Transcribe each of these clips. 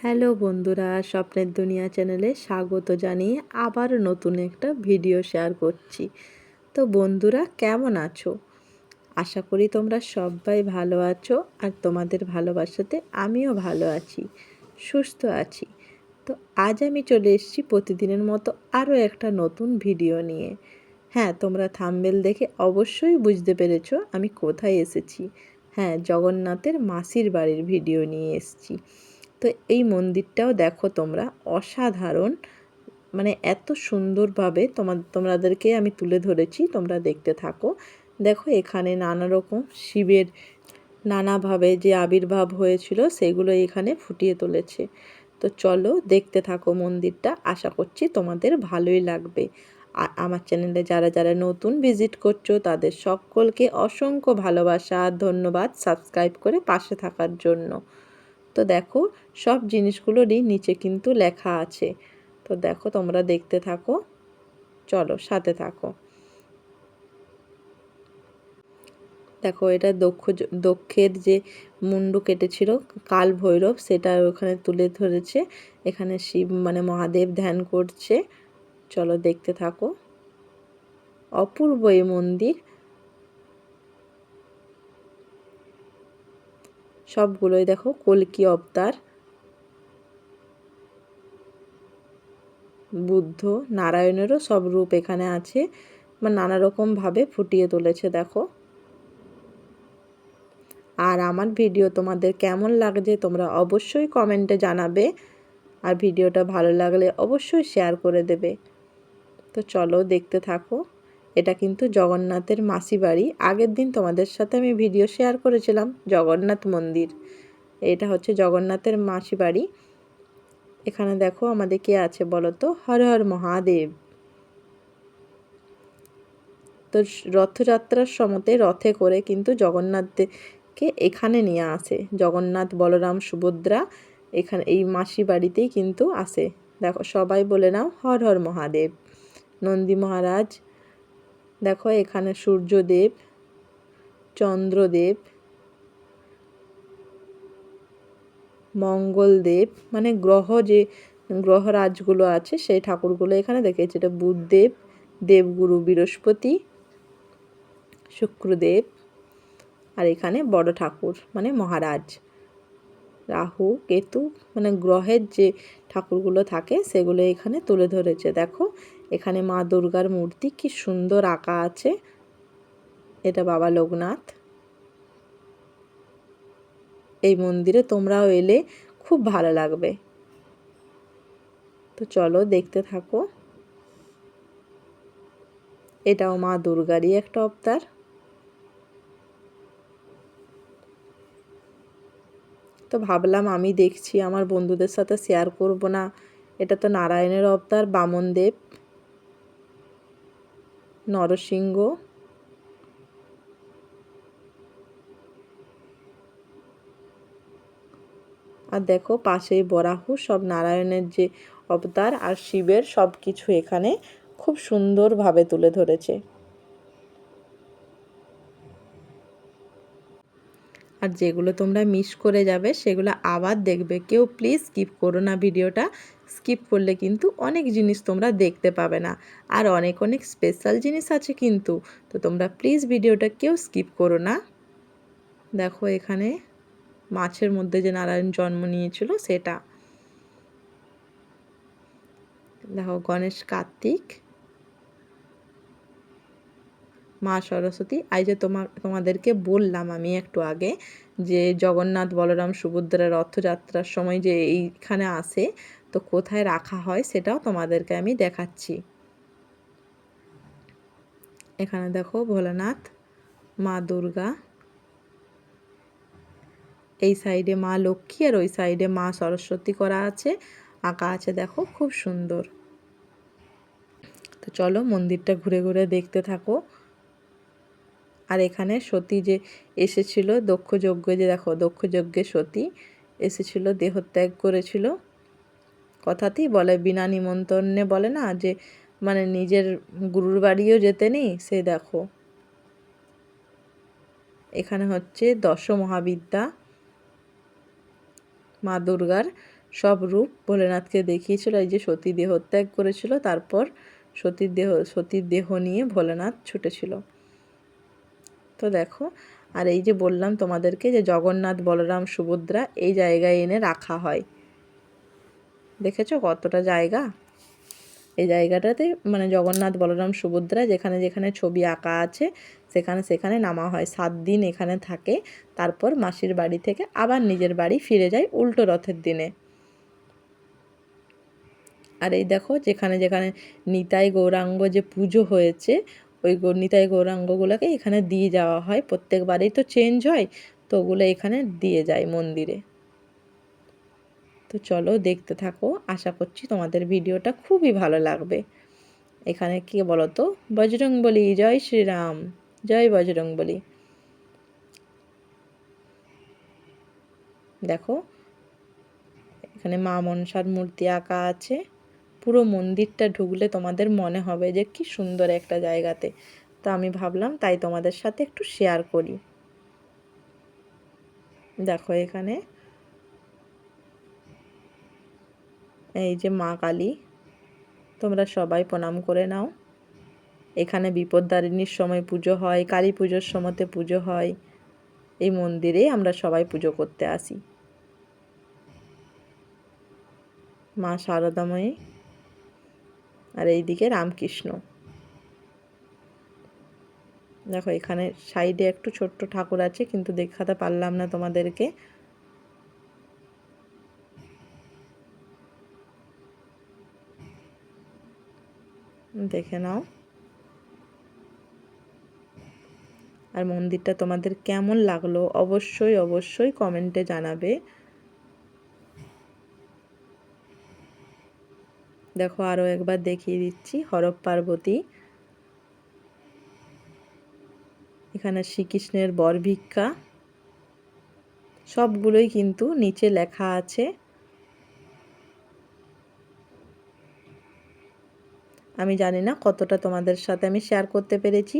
Hello বন্ধুরা, স্বপ্নের দুনিয়া চ্যানেলে স্বাগত জানিয়ে আবার নতুন একটা ভিডিও শেয়ার করছি। তো বন্ধুরা, কেমন আছো? আশা করি তোমরা সবাই ভালো আছো আর তোমাদের ভালোবাসাতে আমিও ভালো আছি, সুস্থ আছি। তো আজ আমি চলে এসেছি প্রতিদিনের মতো আরও একটা নতুন ভিডিও নিয়ে। হ্যাঁ তোমরা থাম্বেল দেখে অবশ্যই বুঝতে পেরেছ আমি কোথায় এসেছি। হ্যাঁ জগন্নাথের মাসির বাড়ির ভিডিও নিয়ে এসেছি। তো এই মন্দিরটাও দেখো তোমরা, অসাধারণ। মানে এত সুন্দরভাবে তোমার তোমাদেরকে আমি তুলে ধরেছি, তোমরা দেখতে থাকো। দেখো এখানে নানা রকম শিবের নানাভাবে যে আবির্ভাব হয়েছিল, সেগুলো এখানে ফুটিয়ে তুলেছে। তো চলো দেখতে থাকো মন্দিরটা, আশা করছি তোমাদের ভালোই লাগবে। আর আমার চ্যানেলে যারা যারা নতুন ভিজিট করছ, তাদের সকলকে অসংখ্য ভালোবাসা, ধন্যবাদ সাবস্ক্রাইব করে পাশে থাকার জন্য। তো দেখো, সব জিনিসগুলোরই নিচে কিন্তু লেখা আছে। তো দেখো, তোমরা দেখতে থাকো। চলো, সাথে থাকো। দেখো, এটা দক্ষ দক্ষের যে মুন্ডু কেটেছিল কাল ভৈরব সেটা ওখানে তুলে ধরেছে। এখানে শিব মানে মহাদেব ধ্যান করছে। চলো, দেখতে থাকো। অপূর্ব এই মন্দির। সবগুলোই দেখো, কলকি অবতার, বুদ্ধ, নারায়ণেরও সব রূপ এখানে আছে। বা নানা রকমভাবে ফুটিয়ে তুলেছে, দেখো। আর আমার ভিডিও তোমাদের কেমন লাগছে, তোমরা অবশ্যই কমেন্টে জানাবে। আর ভিডিওটা ভালো লাগলে অবশ্যই শেয়ার করে দেবে। তো চলো, দেখতে থাকো। এটা কিন্তু জগন্নাথের মাসি বাড়ি। আগের দিন তোমাদের সাথে আমি ভিডিও শেয়ার করেছিলাম, জগন্নাথ মন্দির। এটা হচ্ছে জগন্নাথের মাসি বাড়ি। এখানে দেখো আমাদের কে আছে বলো তো? হর হর মহাদেব। তো রথযাত্রার সমতে রথে করে কিন্তু জগন্নাথকে এখানে নিয়ে আসে। জগন্নাথ, বলরাম, সুভদ্রা এখানে এই মাসি বাড়িতেই কিন্তু আসে। দেখো সবাই বলে নাও হর হর মহাদেব। নন্দী মহারাজ দেখো এখানে সূর্যদেব, চন্দ্রদেব, মঙ্গলদেব মানে গ্রহ যে, গ্রহরাজগুলো আছে সেই ঠাকুরগুলো এখানে দেখেছি এটা বুধদেব, দেবগুরু বৃহস্পতি, শুক্রদেব, আর এখানে বড় ঠাকুর মানে মহারাজ। রাহু, কেতু মানে গ্রহের যে ঠাকুরগুলো থাকে সেগুলো এখানে তুলে ধরেছে। দেখো এখানে মা দুর্গার মূর্তি, কি সুন্দর আঁকা আছে। এটা বাবা লোকনাথ। এই মন্দিরে তোমরাও এলে খুব ভালো লাগবে। তো চলো দেখতে থাকো। এটাও মা দুর্গারই একটা অবতার। তো ভাবলাম আমি দেখছি, আমার বন্ধুদের সাথে শেয়ার করব না। এটা তো নারায়ণের অবতার, বামনদেব। নরসিংহ। আর দেখো পাশেই বরাহু, সব নারায়ণের যে অবতার আর শিবের সব কিছু এখানে খুব সুন্দরভাবে তুলে ধরেছে। আর যেগুলো তোমরা মিস করে যাবে, সেগুলো আবার দেখবে। কেউ প্লিজ স্কিপ করো না ভিডিওটা। স্কিপ করলে কিন্তু অনেক জিনিস তোমরা দেখতে পাবে না। আর অনেক অনেক স্পেশাল জিনিস আছে কিন্তু। তো তোমরা প্লিজ ভিডিওটা কেউ স্কিপ করো না। দেখো এখানে মাছের মধ্যে যে নারায়ণ জন্ম নিয়েছিল সেটা। দেখো গণেশ কার্তিক। মা সরস্বতী আই যে তোমার, তোমাদেরকে বললাম আমি একটু আগে যে জগন্নাথ বলরাম সুভদ্রা রথযাত্রার সময় যে এইখানে আসে, তো কোথায় রাখা হয় সেটাও তোমাদেরকে আমি দেখাচ্ছি। এখানে দেখো ভোলানাথ, মা দুর্গা, এই সাইডে মা লক্ষ্মী আর ওই সাইডে মা সরস্বতী করা আছে, আঁকা আছে দেখো, খুব সুন্দর। তো চলো মন্দিরটা ঘুরে ঘুরে দেখতে থাকো। আর এখানে সতী যে এসেছিল দক্ষ যজ্ঞ যে দেখো দক্ষ যজ্ঞে সতী এসেছিল, দেহত্যাগ করেছিল। কথাতেই বলে, বিনা নিমন্ত্রণে বলে না যে মানে নিজের গুরুর বাড়িও যেতে নেই, সে দেখো। এখানে হচ্ছে দশ মহাবিদ্যা মা দুর্গার সব রূপ ভোলেনাথকে দেখিয়েছিল, এই যে সতী দেহত্যাগ করেছিল, তারপর সতীর দেহ সতীর দেহ নিয়ে ভোলেনাথ ছুটেছিল। তো দেখো, আর এই যে বললাম তোমাদেরকে যে জগন্নাথ, বলরাম, সুভদ্রা এই জায়গায় এনে রাখা হয়। দেখেছ কতটা জায়গা? এই জায়গাটাতে মানে জগন্নাথ, বলরাম, সুভদ্রা যেখানে যেখানে ছবি আঁকা আছে, সেখানে সেখানে নামা হয়। সাত দিন এখানে থাকে, তারপর মাসির বাড়ি থেকে আবার নিজের বাড়ি ফিরে যায় উল্টো রথের দিনে। আর এই দেখো যেখানে যেখানে নিতাই গৌরাঙ্গ যে পুজো হয়েছে ওই নিতাই গৌরাঙ্গগুলোকে এখানে দিয়ে যাওয়া হয়। প্রত্যেকবারেই তো চেঞ্জ হয়, তো ওগুলো এখানে দিয়ে যায় মন্দিরে। তো চলো দেখতে থাকো, আশা করছি তোমাদের ভিডিওটা খুবই ভালো লাগবে। এখানে কি বলো তো বজরং বলি, জয় শ্রীরাম, জয় বজরং বলি। দেখো, এখানে মা মনসার মূর্তি আঁকা আছে। পুরো মন্দিরটা ঢুকলে তোমাদের মনে হবে যে কি সুন্দর একটা জায়গাতে। তো আমি ভাবলাম তাই তোমাদের সাথে একটু শেয়ার করি। দেখো এখানে। এই যে মা কালী, তোমরা সবাই প্রণাম করে নাও। এখানে বিপদদারিণীর সময় পুজো হয়, কালী পুজোর সময়তে পুজো হয়। এই মন্দিরে আমরা সবাই পুজো করতে আসি। মা শারদাময়ী আর এইদিকে রামকৃষ্ণ। দেখো, এখানে সাইডে একটু ছোট্ট ঠাকুর আছে, কিন্তু দেখাতে পারলাম না তোমাদেরকে। দেখে নাও। আর মন্দিরটা তোমাদের কেমন লাগল? অবশ্যই অবশ্যই কমেন্টে জানাবে। দেখো আরও একবার দেখিয়ে দিচ্ছি হরপ পার্বতী। এখানে শ্রীকৃষ্ণের বর ভিক্ষা। সবগুলোই কিন্তু নিচে লেখা আছে। আমি জানি না কতটা তোমাদের সাথে আমি শেয়ার করতে পেরেছি,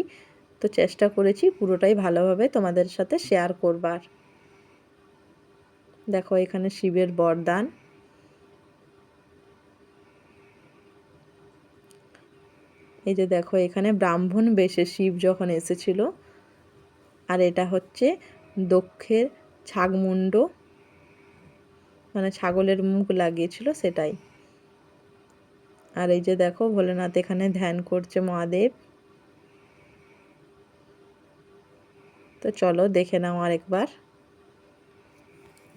তো চেষ্টা করেছি পুরোটাই ভালোভাবে তোমাদের সাথে শেয়ার করবার। দেখো এখানে শিবের বরদান। এই যে দেখো, এখানে ব্রাহ্মণ বেশে শিব যখন এসেছিল, আর এটা হচ্ছে দক্ষের ছাগমুণ্ড মানে ছাগলের মুখ লাগিয়েছিল সেটাই। আর এই যে দেখো, ভোলেনাথ এখানে ধ্যান করছে মহাদেব। তো চলো দেখে নাও আরেকবার।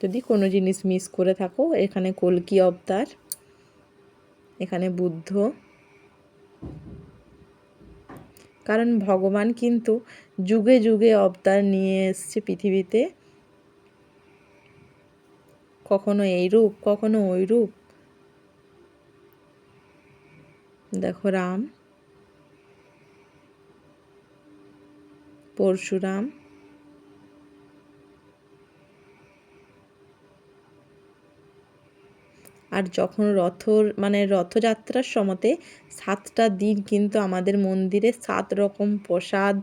যদি কোনো জিনিস মিস করে থাকো, এখানে কলকি অবতার, এখানে বুদ্ধ কারণ ভগবান কিন্তু যুগে যুগে অবতার নিয়ে এসছে পৃথিবীতে। কখনো এই রূপ, কখনো ওই রূপ। দেখো রাম, পরশুরাম। আর যখন রথর মানে রথযাত্রার সময়তে সাতটা দিন কিন্তু আমাদের মন্দিরে সাত রকম প্রসাদ,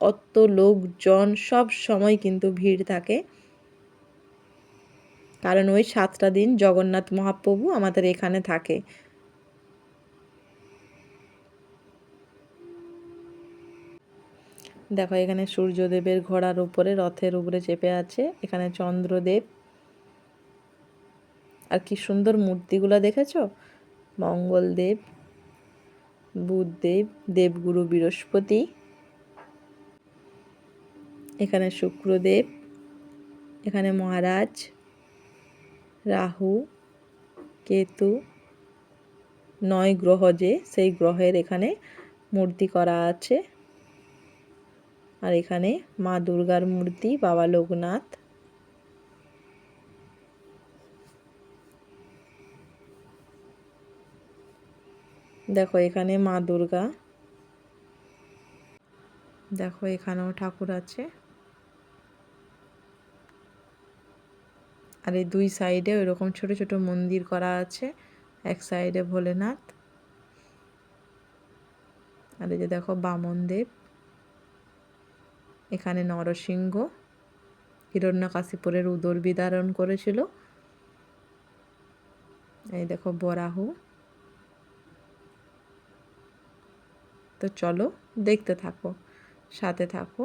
কত লোকজন, সব সময় কিন্তু ভিড় থাকে। কারণ ওই সাতটা দিন জগন্নাথ মহাপ্রভু আমাদের এখানে থাকে। দেখো এখানে সূর্যদেবের ঘোড়ার উপরে রথের উপরে চেপে আছে, এখানে চন্দ্রদেব। আর কি সুন্দর মূর্তিগুলো দেখেছ? মঙ্গলদেব, বুধদেব, দেবগুরু বৃহস্পতি, এখানে শুক্রদেব, এখানে মহারাজ, রাহু, কেতু, নয় গ্রহ যে, সেই গ্রহের এখানে মূর্তি করা আছে। আর এখানে মা দুর্গার মূর্তি, বাবা লোকনাথ। দেখো, এখানে মা দুর্গা। দেখো, এখানেও ঠাকুর আছে। আর এই দুই সাইডে ওইরকম ছোট ছোট মন্দির করা আছে, এক সাইডে ভোলেনাথ। আর এই যে দেখো, বামন দেব। এখানে নরসিংহ। হিরণ্যকাশীপুরের উদর বিদারণ করেছিল। এই দেখো, বরাহু। তো চলো দেখতে থাকো, সাথে থাকো।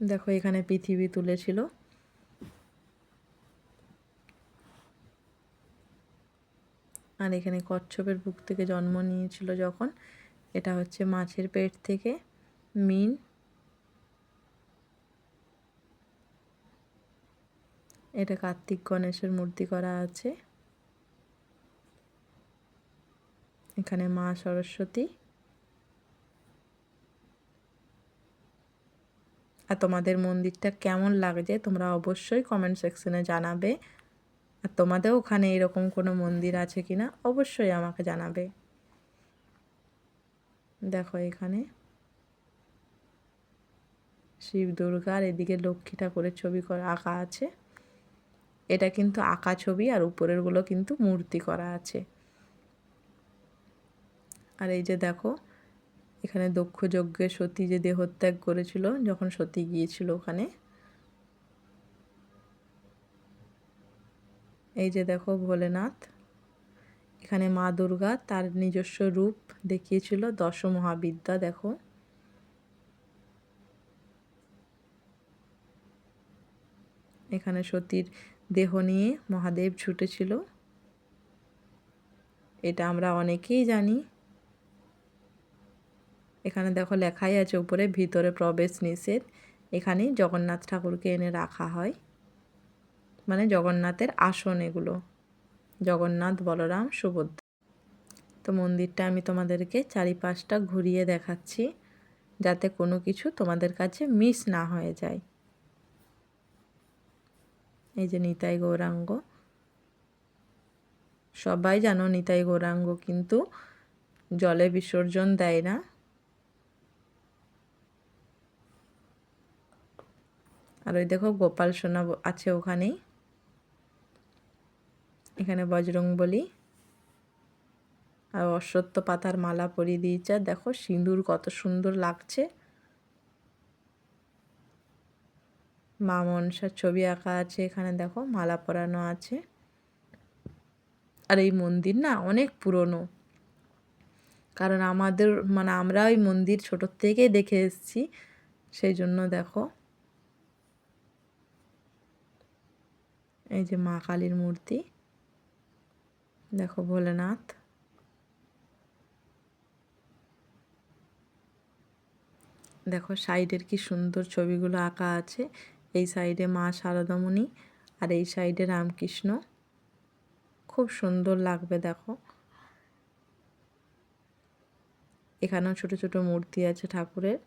দেখো এখানে পৃথিবী তুলেছিল। আর এখানে কচ্ছপের বুক থেকে জন্ম নিয়েছিল যখন। এটা হচ্ছে মাছের পেট থেকে, মিন। এটা কার্তিক গণেশের মূর্তি করা আছে। এখানে মা সরস্বতী। আর তোমাদের মন্দিরটা কেমন লাগছে তোমরা অবশ্যই কমেন্ট সেকশনে জানাবে। আর তোমাদের ওখানে এরকম কোনো মন্দির আছে কি না অবশ্যই আমাকে জানাবে। দেখো এখানে। শিব দুর্গার এদিকে লক্ষ্মী ঠাকুরের ছবি করা আঁকা আছে। এটা কিন্তু আঁকা ছবি আর উপরেরগুলো কিন্তু মূর্তি করা আছে। আর এই যে দেখো, এখানে দক্ষ যজ্ঞে সতী যে দেহত্যাগ করেছিল, যখন সতী গিয়েছিল ওখানে। এই যে দেখো ভোলেনাথ, এখানে মা দুর্গা তার নিজস্ব রূপ দেখিয়েছিল দশ মহাবিদ্যা দেখো। এখানে সতীর দেহ নিয়ে মহাদেব ছুটেছিল। এটা আমরা অনেকেই জানি। এখানে দেখো লেখাই আছে, উপরে ভিতরে প্রবেশ নিষেধ। এখানে জগন্নাথ ঠাকুরকে এনে রাখা হয়। মানে জগন্নাথের আসন এগুলো। জগন্নাথ, বলরাম, সুভদ্রা। তো মন্দিরটা আমি তোমাদেরকে চারিপাশটা ঘুরিয়ে দেখাচ্ছি, যাতে কোনো কিছু তোমাদের কাছে মিস না হয়ে যায়। এই যে নিতাই গৌরাঙ্গ। সবাই জানো নিতাই গৌরাঙ্গ কিন্তু জলে বিসর্জন দেয় না। আর ওই দেখো গোপাল সোনা আছে ওখানেই। এখানে বজরং বলি। আর অশ্বত্থ পাতার মালা পরিয়ে দিয়েছে। দেখো সিঁদুর কত সুন্দর লাগছে। মা মনসার ছবি আঁকা আছে, এখানে দেখো মালা পরানো আছে। আর এই মন্দির না অনেক পুরনো। কারণ আমাদের মানে আমরা ওই মন্দির ছোটোর থেকেই দেখে এসেছি সেই জন্য দেখো। এই যে মা কালীর মূর্তি। দেখো ভোলেনাথ। দেখো সাইডের কি সুন্দর ছবিগুলো আঁকা আছে। এই সাইডে মা শারদামণি আর এই সাইডে রামকৃষ্ণ। খুব সুন্দর লাগবে দেখো। এখানেও ছোট ছোট মূর্তি আছে ঠাকুরের।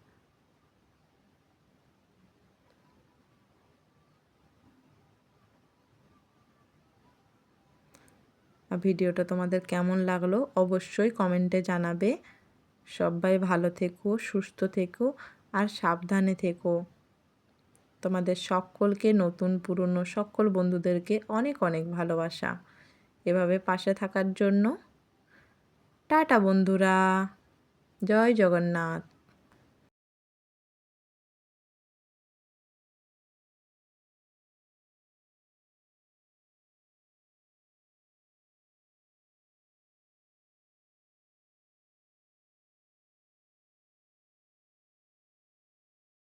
ভিডিওটা তোমাদের কেমন লাগল অবশ্যই কমেন্টে জানাবে। সবাই ভালো থেকো, সুস্থ থেকো আর সাবধানে থেকো। তোমাদের সকলকে, নতুন, পুরনো সকল বন্ধুদেরকে অনেক অনেক ভালোবাসা। এভাবে পাশে থাকার জন্য টাটা বন্ধুরা। জয় জগন্নাথ।